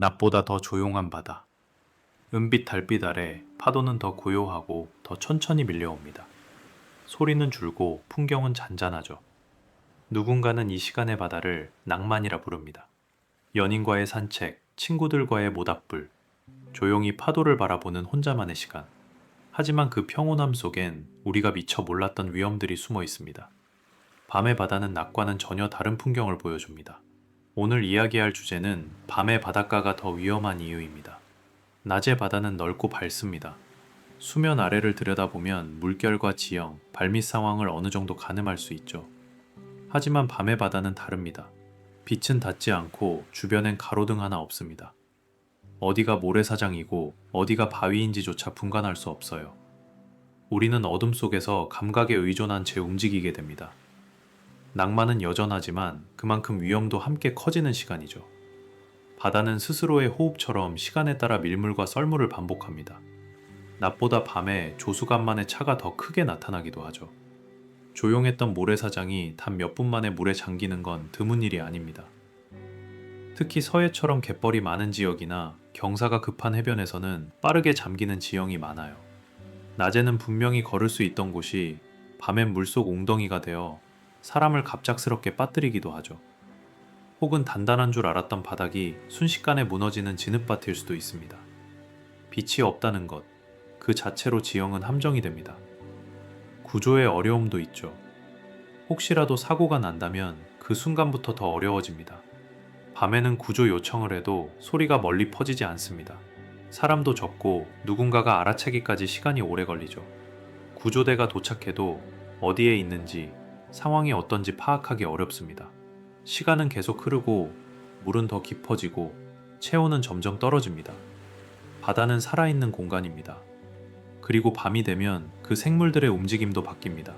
낮보다 더 조용한 바다. 은빛 달빛 아래 파도는 더 고요하고 더 천천히 밀려옵니다. 소리는 줄고 풍경은 잔잔하죠. 누군가는 이 시간의 바다를 낭만이라 부릅니다. 연인과의 산책, 친구들과의 모닥불, 조용히 파도를 바라보는 혼자만의 시간. 하지만 그 평온함 속엔 우리가 미처 몰랐던 위험들이 숨어 있습니다. 밤의 바다는 낮과는 전혀 다른 풍경을 보여줍니다. 오늘 이야기할 주제는 밤의 바닷가가 더 위험한 이유입니다. 낮의 바다는 넓고 밝습니다. 수면 아래를 들여다보면 물결과 지형, 발밑 상황을 어느 정도 가늠할 수 있죠. 하지만 밤의 바다는 다릅니다. 빛은 닿지 않고 주변엔 가로등 하나 없습니다. 어디가 모래사장이고 어디가 바위인지조차 분간할 수 없어요. 우리는 어둠 속에서 감각에 의존한 채 움직이게 됩니다. 낭만은 여전하지만 그만큼 위험도 함께 커지는 시간이죠. 바다는 스스로의 호흡처럼 시간에 따라 밀물과 썰물을 반복합니다. 낮보다 밤에 조수간만의 차가 더 크게 나타나기도 하죠. 조용했던 모래사장이 단 몇 분 만에 물에 잠기는 건 드문 일이 아닙니다. 특히 서해처럼 갯벌이 많은 지역이나 경사가 급한 해변에서는 빠르게 잠기는 지형이 많아요. 낮에는 분명히 걸을 수 있던 곳이 밤엔 물속 웅덩이가 되어 사람을 갑작스럽게 빠뜨리기도 하죠. 혹은 단단한 줄 알았던 바닥이 순식간에 무너지는 진흙밭일 수도 있습니다. 빛이 없다는 것, 그 자체로 지형은 함정이 됩니다. 구조의 어려움도 있죠. 혹시라도 사고가 난다면 그 순간부터 더 어려워집니다. 밤에는 구조 요청을 해도 소리가 멀리 퍼지지 않습니다. 사람도 적고 누군가가 알아채기까지 시간이 오래 걸리죠. 구조대가 도착해도 어디에 있는지 상황이 어떤지 파악하기 어렵습니다. 시간은 계속 흐르고 물은 더 깊어지고 체온은 점점 떨어집니다. 바다는 살아있는 공간입니다. 그리고 밤이 되면 그 생물들의 움직임도 바뀝니다.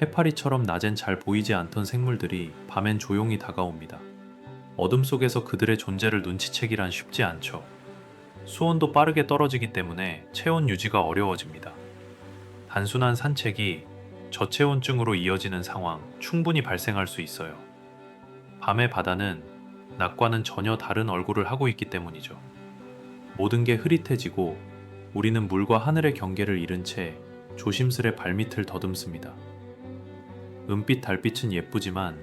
해파리처럼 낮엔 잘 보이지 않던 생물들이 밤엔 조용히 다가옵니다. 어둠 속에서 그들의 존재를 눈치채기란 쉽지 않죠. 수온도 빠르게 떨어지기 때문에 체온 유지가 어려워집니다. 단순한 산책이 저체온증으로 이어지는 상황 충분히 발생할 수 있어요. 밤의 바다는 낮과는 전혀 다른 얼굴을 하고 있기 때문이죠. 모든 게 흐릿해지고 우리는 물과 하늘의 경계를 잃은 채 조심스레 발밑을 더듬습니다. 은빛 달빛은 예쁘지만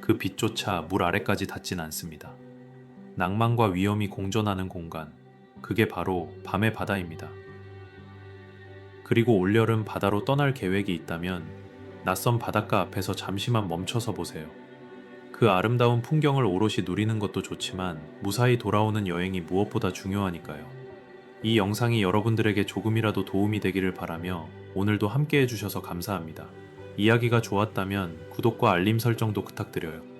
그 빛조차 물 아래까지 닿진 않습니다. 낭만과 위험이 공존하는 공간, 그게 바로 밤의 바다입니다. 그리고 올여름 바다로 떠날 계획이 있다면 낯선 바닷가 앞에서 잠시만 멈춰서 보세요. 그 아름다운 풍경을 오롯이 누리는 것도 좋지만 무사히 돌아오는 여행이 무엇보다 중요하니까요. 이 영상이 여러분들에게 조금이라도 도움이 되기를 바라며 오늘도 함께 해주셔서 감사합니다. 이야기가 좋았다면 구독과 알림 설정도 부탁드려요.